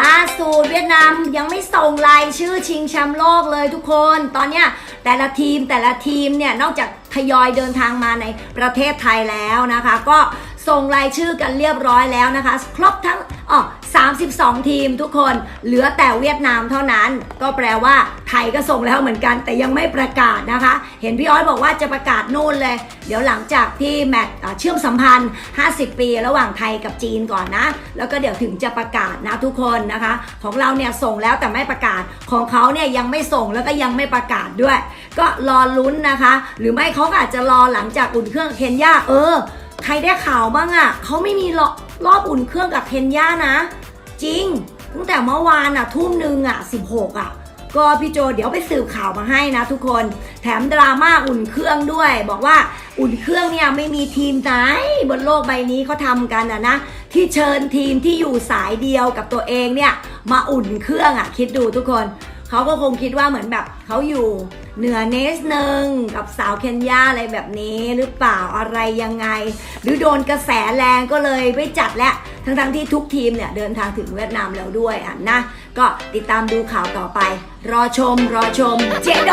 ล่าสุดเวียดนามยังไม่ส่งรายชื่อชิงแชมป์โลกเลยทุกคน ตอนเนี้ยแต่ละทีมแต่ละทีมเนี่ยนอกจากทยอยเดินทางมาในประเทศไทยแล้วนะคะ ก็ส่งรายชื่อกันเรียบร้อยแล้วนะคะ ครบทั้ง อ๋อ32 ทีมทุกคนเหลือแต่เวียดนามเท่านั้น ก็แปลว่าไทยก็ส่งแล้วเหมือนกัน แต่ยังไม่ประกาศนะคะ เห็นพี่อ้อยบอกว่าจะประกาศนู่นเลย เดี๋ยวหลังจากที่แมตช์เชื่อมสัมพันธ์ 50 ปีระหว่างไทยกับจีนก่อนนะ แล้วก็เดี๋ยวถึงจะประกาศนะทุกคนนะคะ ของเราเนี่ยส่งแล้วแต่ไม่ประกาศของเขาเนี่ยยังไม่ส่งแล้วก็ยังไม่ประกาศด้วย ก็รอลุ้นนะคะ หรือไม่เขาอาจจะรอหลังจากอุ่นเครื่องเคนยาเออใครได้ข่าวบ้างอะ่ะเขาไม่มีหรอบ รอบอุ่นเครื่องกับเคนยานะ จริง ตั้งแต่เมื่อวานอะ ทุ่มหนึ่งอะ 16 อะ ก็พี่โจเดี๋ยวไปสืบข่าวมาให้นะทุกคน แถมดราม่าอุ่นเครื่องด้วย บอกว่าอุ่นเครื่องเนี่ยไม่มีทีมไหนบนโลกใบนี้เขาทำกันอะนะ ที่เชิญทีมที่อยู่สายเดียวกับตัวเองเนี่ย มาอุ่นเครื่องอะ คิดดูทุกคน เขาก็คงคิดว่าเหมือนแบบเขาอยู่เหนือเนสหนึ่งกับสาวเคนยาอะไรแบบนี้หรือเปล่าอะไรยังไง หรือโดนกระแสแรงก็เลยไม่จัดแล้วทั้งๆที่ทุกทีมเนี่ยเดินทางถึงเวียดนามแล้วด้วยอะนะ ก็ติดตามดูข่าวต่อไป รอชม รอชม เจโด